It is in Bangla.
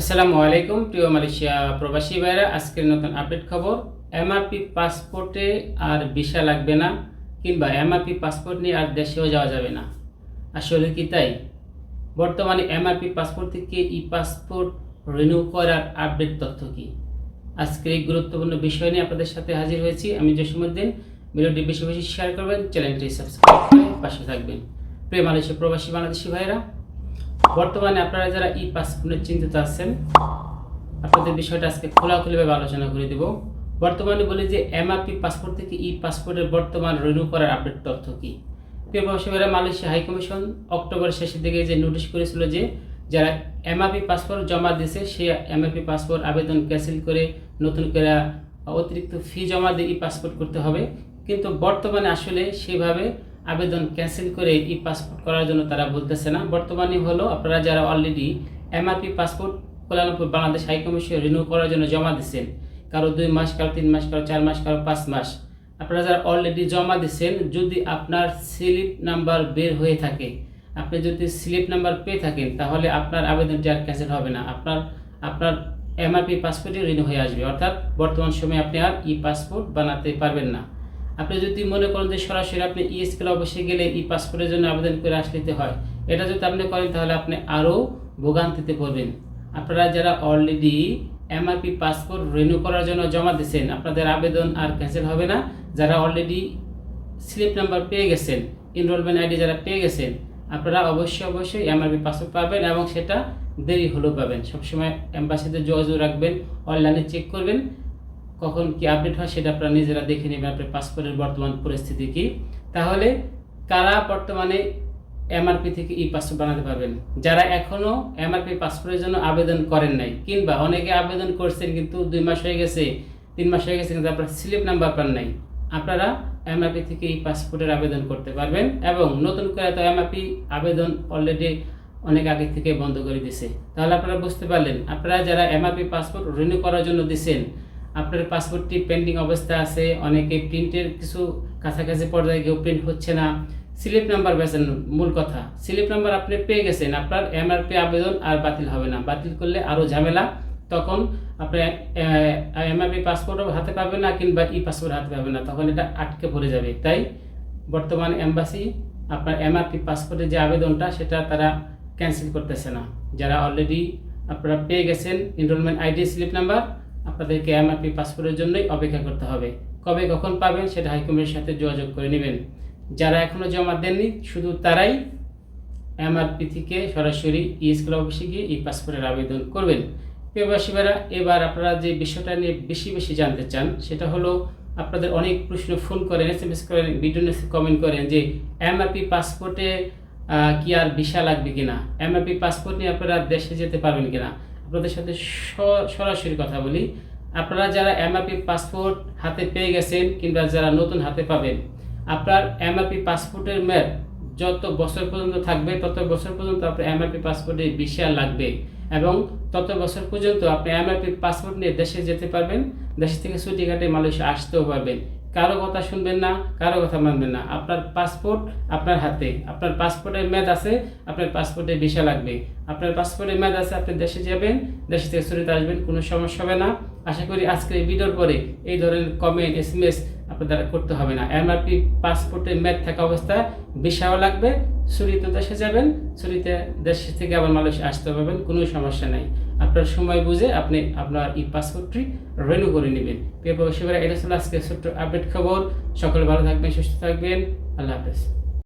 আসসালামু আলাইকুম, প্রিয় মালয়েশিয়া প্রবাসী ভাইরা আজকের নতুন আপডেট খবর, এমআরপি পাসপোর্টে আর ভিসা লাগবে না, কিংবা এমআরপি পাসপোর্ট নিয়ে আর দেশেও যাওয়া যাবে না। আসলে কি তাই? বর্তমানে এমআরপি পাসপোর্ট থেকে ই পাসপোর্ট রিনিউ করার আপডেট তথ্য কি? আজকের এই গুরুত্বপূর্ণ বিষয় নিয়ে আপনাদের সাথে হাজির হয়েছি আমি জসীমুদ্দিন ভিডিওটি বেশি বেশি শেয়ার করবেন, চ্যানেলটি সাবস্ক্রাইব করে পাশে থাকবেন। প্রিয় মালয়েশিয়া প্রবাসী বাংলাদেশি ভাইরা বর্তমানে আপনারা যারা ই পাসপোর্টের চিন্তিত আছেন, আপনাদের বিষয়টা আজকে খোলাখুলিভাবে আলোচনা করে দেব। বর্তমানে বলি যে, এমআরপি পাসপোর্ট থেকে ই পাসপোর্টের বর্তমান রিনিউ করার আপডেট তথ্য কি? প্রিয় প্রবাসীরা মালয়েশিয়া হাই কমিশন অক্টোবরের শেষের দিকে যে নোটিশ করেছিল যে, যারা এমআরপি পাসপোর্ট জমা দিয়েছে, সেই এমআরপি পাসপোর্ট আবেদন ক্যান্সেল করে নতুন করে অতিরিক্ত ফি জমা দিয়ে ই পাসপোর্ট করতে হবে। কিন্তু বর্তমানে আসলে সেভাবে আবেদন ক্যান্সেল করে ই পাসপোর্ট করার জন্য তারা বলতেছে না। বর্তমানে হলো আপনারা যারা already MRP passport Kuala Lumpur Bangladesh high commission renew করার জন্য জমা দিচ্ছেন কারও দুই মাস, কারও তিন মাস, কারও চার মাস, কারও পাঁচ মাস, আপনারা যারা অলরেডি জমা দিচ্ছেন যদি আপনার স্লিপ নাম্বার বের হয়ে থাকে, আপনি যদি স্লিপ নাম্বার পেয়ে থাকেন, তাহলে আপনার আবেদনটি আর ক্যান্সেল হবে না। আপনার আপনার এমআরপি পাসপোর্টে রিনিউ হয়ে আসবে। অর্থাৎ বর্তমান সময়ে আপনি আর ই পাসপোর্ট বানাতে পারবেন না। আপনি যদি মনে করেন যে সরাসরি আপনি ইএসকেল অফিসে গেলে ই পাসপোর্টের জন্য আবেদন করে আসতে হয়, এটা যদি আপনি করেন তাহলে আপনি আরও ভোগান্তিতে পড়বেন। আপনারা যারা অলরেডি এমআরপি পাসপোর্ট রিনিউ করার জন্য জমা দিয়েছেন, আপনাদের আবেদন আর ক্যান্সেল হবে না। যারা অলরেডি স্লিপ নাম্বার পেয়ে গেছেন এনরোলমেন্ট আইডি যারা পেয়ে গেছেন, আপনারা অবশ্যই অবশ্যই এমআরপি পাসপোর্ট পাবেন এবং সেটা দেরি হলেও পাবেন। সবসময় অ্যাম্বাসিতে যোগাযোগ রাখবেন অনলাইনে চেক করবেন। কখন কি আপডেট হয় সেটা আপনারা নিজেরা দেখে নেবেন, আপনার পাসপোর্টের বর্তমান পরিস্থিতি কি। তাহলে কারা বর্তমানে এমআরপি থেকে ই পাসপোর্ট বানাতে পারবেন? যারা এখনও এমআরপি পাসপোর্টের জন্য আবেদন করেন নাই, কিংবা অনেকে আবেদন করছেন কিন্তু দুই মাস হয়ে গেছে, তিন মাস হয়ে গেছে কিন্তু আপনার স্লিপ নাম্বার পান নাই, আপনারা এমআরপি থেকে এই পাসপোর্টের আবেদন করতে পারবেন এবং নতুন করে তো এমআরপি আবেদন অলরেডি অনেক আগে থেকে বন্ধ করে দিছে। তাহলে আপনারা বুঝতে পারলেন, আপনারা যারা এমআরপি পাসপোর্ট রিনিউ করার জন্য দিছেন আপনার পাসপোর্টটি পেন্ডিং অবস্থা আছে, অনেকে প্রিন্টের কিছু কাছাকাছি পর্যায়ে কেউ প্রিন্ট হচ্ছে না। স্লিপ নাম্বার বেছেন মূল কথা। স্লিপ নাম্বার আপনি পেয়ে গেছেন, আপনার এমআরপি আবেদন আর বাতিল হবে না। বাতিল করলে আরও ঝামেলা। তখন আপনি এমআরপি পাসপোর্টও হাতে পাবেন না কিংবা ই পাসপোর্ট হাতে পাবেন না। তখন এটা আটকে পড়ে যাবে। তাই বর্তমান এম্বাসি আপনার এমআরপি পাসপোর্টের যে আবেদনটা, সেটা তারা ক্যান্সেল করতেছে না। যারা অলরেডি আপনারা পেয়ে গেছেন এনরোলমেন্ট আইডি স্লিপ নাম্বার আপনাদেরকে এমআরপি পাসপোর্টের জন্যই অপেক্ষা করতে হবে। কবে কখন পাবেন সেটা হাইকমিশনের সাথে যোগাযোগ করে নেবেন। যারা এখনও জমা দেননি, শুধু তারাই এমআরপি থেকে সরাসরি ইএসকেল অফিসে গিয়ে এই পাসপোর্টের আবেদন করবেন। প্রিয়বাসীরা এবার আপনারা যে বিষয়টা নিয়ে বেশি বেশি জানতে চান, সেটা হলো আপনাদের অনেক প্রশ্ন ফোন করেন এস এম এস করেন ভিডিও কমেন্ট করেন যে এমআরপি পাসপোর্টে কি আর ভিসা লাগবে কিনা? এমআরপি পাসপোর্ট নিয়ে আপনারা দেশে যেতে পারবেন কিনা? আপনাদের সাথে সরাসরি কথা বলি। আপনারা যারা এমআরপি পাসপোর্ট হাতে পেয়ে গেছেন কিংবা যারা নতুন হাতে পাবেন, আপনার এমআরপি পাসপোর্টের মেয়াদ যত বছর পর্যন্ত থাকবে, তত বছর পর্যন্ত আপনার এমআরপি পাসপোর্টে ভিসা লাগবে এবং তত বছর পর্যন্ত আপনি এমআরপি পাসপোর্ট নিয়ে দেশে যেতে পারবেন, দেশ থেকে ছুটি কাটে মালয়েশিয়া আসতেও পারবেন। কারও কথা শুনবেন না, কারও কথা মানবেন না। আপনার পাসপোর্ট আপনার হাতে। আপনার পাসপোর্টের মেয়াদ আছে, আপনার পাসপোর্টে ভিসা লাগবে। আপনার পাসপোর্টের মেয়াদ আছে, আপনি দেশে যাবেন, দেশ থেকে ছুটিতে আসবেন, কোনো সমস্যা হবে না। আশা করি আজকের এই ভিডিওর পরে এই ধরনের কমেন্ট এস এম এস আপনার করতে হবে না। এমআরপি পাসপোর্টের মেয়াদ থাকা অবস্থায় ভিসাও লাগবে, ছুটিতে দেশে যাবেন, ছুটিতে দেশ থেকে আবার মালয়েশিয়া আসতে পারবেন, কোনো সমস্যা নাই। আপনার সময় বুঝে আপনি আপনার ই পাসপোর্টটি রেনু করে নেবেন। প্রিয় প্রবাসীরা এটা ছিল আজকে ছোট্ট আপডেট খবর। সকলে ভালো থাকবেন, সুস্থ থাকবেন। আল্লাহ হাফেজ।